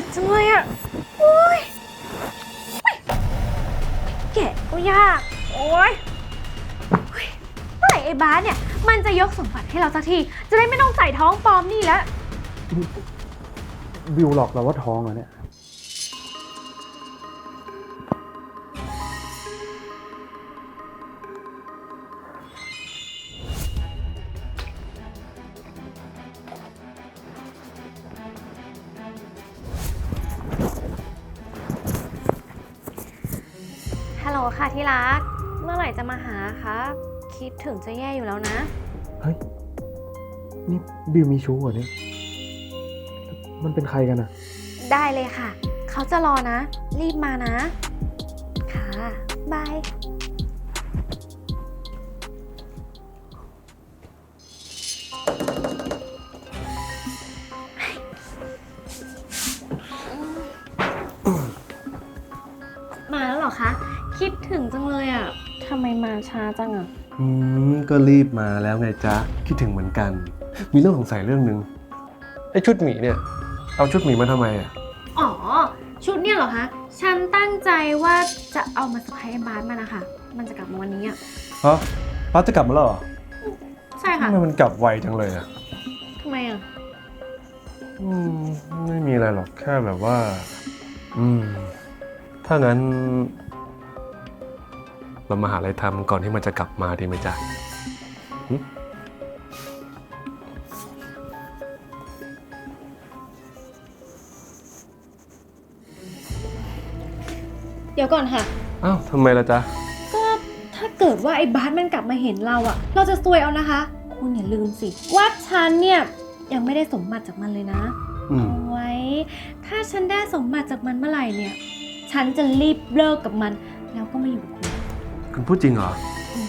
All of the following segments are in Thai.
ดจังเลยอะโอ้ยแกะก็ยาก โอ้ยเฮ้ยเมื่อไหร่ไอ้บาสเนี่ย มันจะยกสมบัติให้เราสักที จะได้ไม่ต้องใส่ท้องปลอมนี่แล้ว บิวหลอกเราว่าท้องเหรอเนี่ย ฮัลโหลค่ะที่รัก เมื่อไหร่จะมาหาคะคิดถึงจะแย่อยู่แล้วนะ เฮ้ย นี่บิวมีชู้เหรอเนี่ย มันเป็นใครกันอะได้เลยค่ะ เขาจะรอนะ รีบมานะ ค่ะ บาย ช้าจังอะอืมก็รีบมาแล้วไงจ๊ะ คิดถึงเหมือนกัน มีเรื่องสงสัยเรื่องหนึ่งไอ้ชุดหมีเนี่ย เอาชุดหมีมาทำไมอะ อ๋อ ชุดเนี่ยเหรอคะ ฉันตั้งใจว่าจะเอามาสะพายไอ้บาสมานะคะ มันจะกลับมาวันนี้อะฮะป้าจะกลับมาแล้วเหรอใช่ค่ะทำไมมันกลับไวจังเลยอะทำไมอะอืมไม่มีอะไรหรอกแค่แบบว่า อืม ถ้างั้น เรามาหาอะไรทำก่อนที่มันจะกลับมาดีไหมจ๊ะหึเดี๋ยวก่อนค่ะ อ้าวทำไมล่ะจ๊ะ ก็ถ้าเกิดว่าไอ้บาสมันกลับมาเห็นเราอะเราจะซวยเอานะคะ คุณอย่าลืมสิ ว่าฉันเนี่ยยังไม่ได้สมบัติจากมันเลยนะอืม เอาไว้ ถ้าฉันได้สมบัติจากมันเมื่อไหร่เนี่ย ฉันจะรีบเลิกกับมัน แล้วก็มาอยู่กับคุณ คุณพูดจริงเหรออืม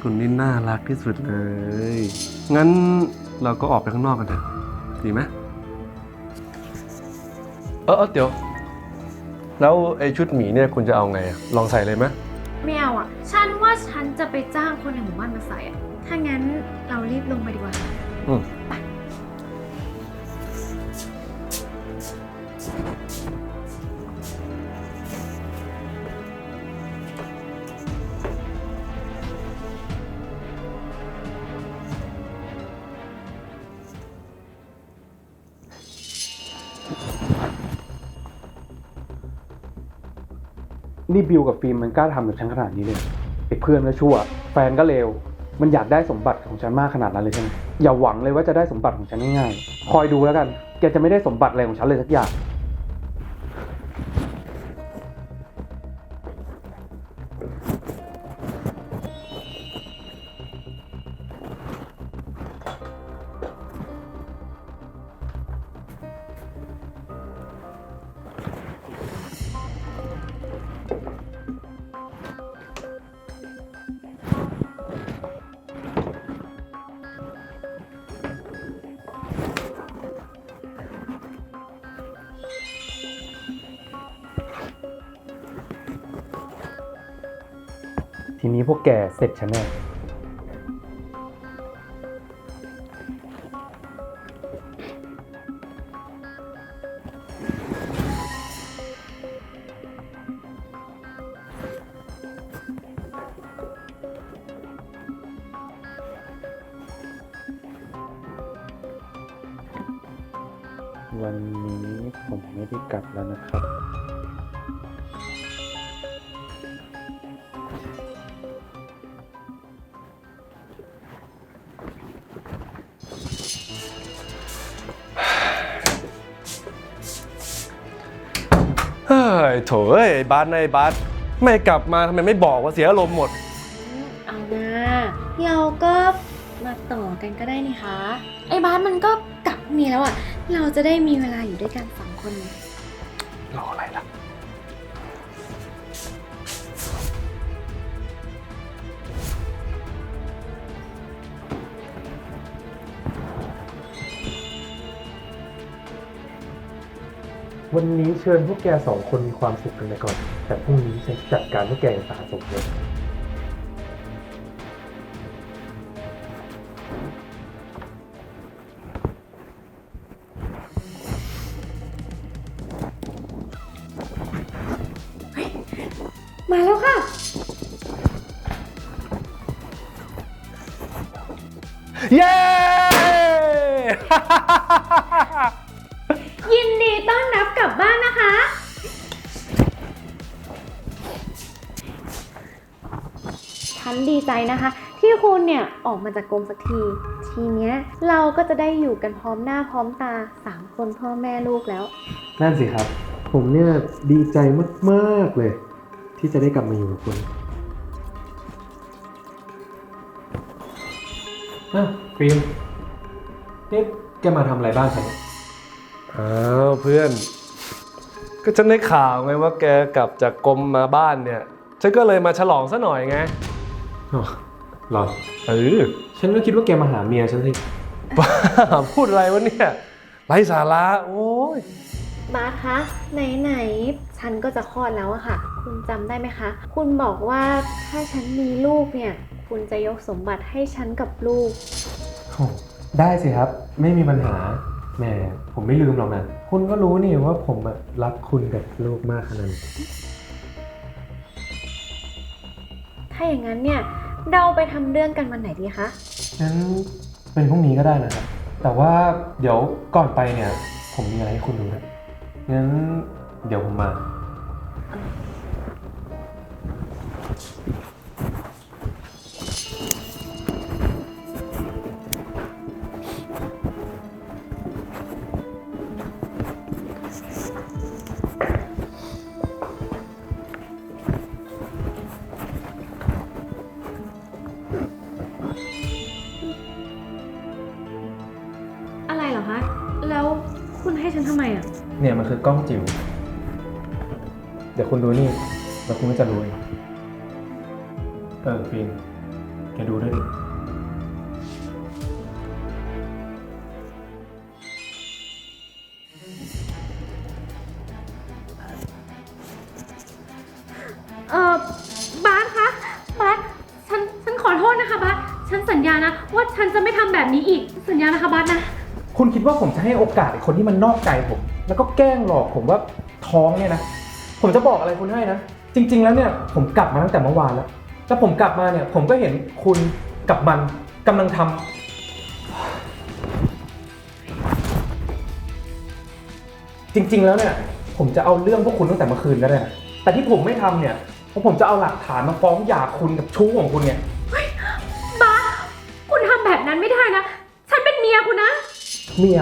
คุณนี่น่ารักที่สุดเลย งั้นเราก็ออกไปข้างนอกกันเถอะ ดีไหมเออเออเดี๋ยว แล้วไอ้ชุดหมีเนี่ยคุณจะเอาไงอะลองใส่เลยไหมไม่เอาอะฉันว่าฉันจะไปจ้างคนในหมู่บ้านมาใส่อะถ้างั้นเรารีบลงไปดีกว่า อืม นี่บิวกับฟิล์มมันกล้าทำกับฉันขนาดนี้เลยไอ้เพื่อนก็ชั่ว แฟนก็เลว มันอยากได้สมบัติของฉันมากขนาดนั้นเลยใช่ไหมอย่าหวังเลยว่าจะได้สมบัติของฉันง่ายๆ คอยดูแล้วกัน แกจะไม่ได้สมบัติอะไรของฉันเลยสักอย่าง ทีนี้พวกแกเสร็จฉันแน่วันนี้ผมไม่ได้กลับแล้วนะครับ ยโถเอ้ยไอ้บาสนะไอ้บาสไม่กลับมาทำไมไม่บอกว่าเสียอารมณ์หมดเอานะเราก็มาต่อกันก็ได้นี่คะไอ้บาสมันก็กลับพรุ่งนี้แล้วอะเราจะได้มีเวลาอยู่ด้วยกันสองคนไงรออะไรล่ะ วันนี้เชิญพวกแกสองคนมีความสุขกันไปก่อน แต่พรุ่งนี้ฉันจะจัดการพวกแกอย่างสาสมเลย มาแล้วค่ะ เย้ ยินดีต้อนรับกลับบ้านนะคะ ฉันดีใจนะคะ ที่คุณเนี่ยออกมาจากกรมสักที ทีเนี้ยเราก็จะได้อยู่กันพร้อมหน้าพร้อมตาสามคนพ่อแม่ลูกแล้ว นั่นสิครับ ผมเนี่ยดีใจมากๆเลย ที่จะได้กลับมาอยู่กับคุณอ้าวฟิล์มนี่แกมาทำอะไรบ้านฉันเนี่ย อ้าวเพื่อน ก็ฉันได้ข่าวไงว่าแกกลับจากกรมมาบ้านเนี่ย ฉันก็เลยมาฉลองซะหน่อยไงอ๋อเหรอเออฉันก็คิดว่าแกมาหาเมียฉันสิบ้าพูดอะไรวะเนี่ยไร้สาระโอ้ยบาสคะไหนๆฉันก็จะคลอดแล้วอะค่ะ คุณจำได้ไหมคะ คุณบอกว่าถ้าฉันมีลูกเนี่ย คุณจะยกสมบัติให้ฉันกับลูกโอ้ได้สิครับ ไม่มีปัญหา แหมผมไม่ลืมหรอกนะ คุณก็รู้นี่ว่าผมอะรักคุณกับลูกมากขนาดไหนถ้าอย่างนั้นเนี่ยเราไปทำเรื่องกันวันไหนดีคะ งั้นเป็นพรุ่งนี้ก็ได้นะครับ แต่ว่าเดี๋ยวก่อนไปเนี่ย ผมมีอะไรให้คุณดูนะงั้นเดี๋ยวผมมา มันคือกล้องจิ๋ว เดี๋ยวคุณดูนี่ แล้วคุณก็จะรู้เองเออฟิล์มแกดูด้วยดิเออบาสคะบาสฉัน ฉันขอโทษนะคะบาสฉันสัญญานะ ว่าฉันจะไม่ทำแบบนี้อีก สัญญานะคะบาสนะ คุณคิดว่าผมจะให้โอกาสไอ้คนที่มันนอกใจผม แล้วก็แกล้งหลอกผมว่าท้องเนี่ยนะ ผมจะบอกอะไรคุณให้นะ จริง ๆ แล้วเนี่ยผมกลับมาตั้งแต่เมื่อวานแล้ว แล้วผมกลับมาเนี่ยผมก็เห็นคุณกับมันกำลังทำจริง ๆ แล้วเนี่ยผมจะเอาเรื่องพวกคุณตั้งแต่เมื่อคืนแล้วเนะแต่ที่ผมไม่ทำเนี่ยเพราะผมจะเอาหลักฐานมาฟ้องหย่าคุณกับชู้ของคุณเนี่ย บาสคุณทำแบบนั้นไม่ได้นะ ฉันเป็นเมียคุณนะ เมีย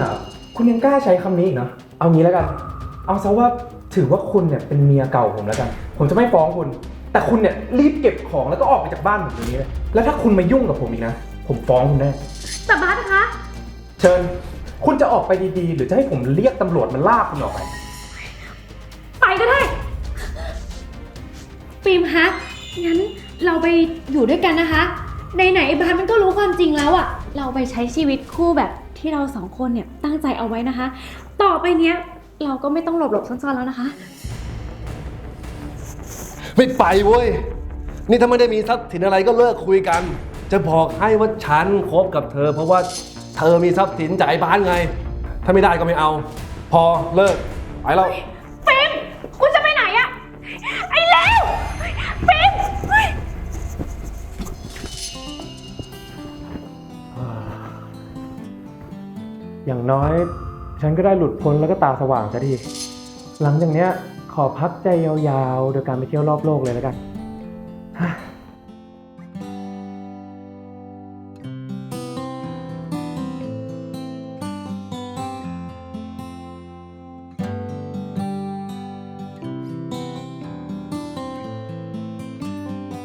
คุณยังกล้าใช้คำนี้อีกเนอะเอางี้แล้วกัน เอาซะว่าถือว่าคุณเนี่ยเป็นเมียเก่าผมแล้วกัน ผมจะไม่ฟ้องคุณ แต่คุณเนี่ยรีบเก็บของแล้วก็ออกไปจากบ้านผมเดี๋ยวนี้เลยแล้วถ้าคุณมายุ่งกับผมอีกนะผมฟ้องคุณแน่ แต่บาสนะคะ เชิญ คุณจะออกไปดีๆ หรือจะให้ผมเรียกตำรวจมาลากคุณออกไป ไปก็ได้ ฟิล์มคะงั้นเราไปอยู่ด้วยกันนะคะไหนๆไอ้บาสมันก็รู้ความจริงแล้วอะเราไปใช้ชีวิตคู่แบบ ที่เราสองคนเนี่ยตั้งใจเอาไว้นะคะ ต่อไปเนี้ยเราก็ไม่ต้องหลบหลบๆซ่อนๆแล้วนะคะ ไม่ไปเว้ย นี่ถ้าไม่ได้มีทรัพย์สินอะไรก็เลิกคุยกัน จะบอกให้ว่าฉันคบกับเธอ เพราะว่าเธอมีทรัพย์สินจ่ายบ้านไง ถ้าไม่ได้ก็ไม่เอา พอเลิกไปแล้ว ฟิล์มคุณจะไปไหนอะไอ้เลวฟิล์ม อย่างน้อย ฉันก็ได้หลุดพ้นแล้วก็ตาสว่างซะทีหลังจากเนี้ยขอพักใจยาวๆ โดยการไปเที่ยวรอบโลกเลยแล้วกัน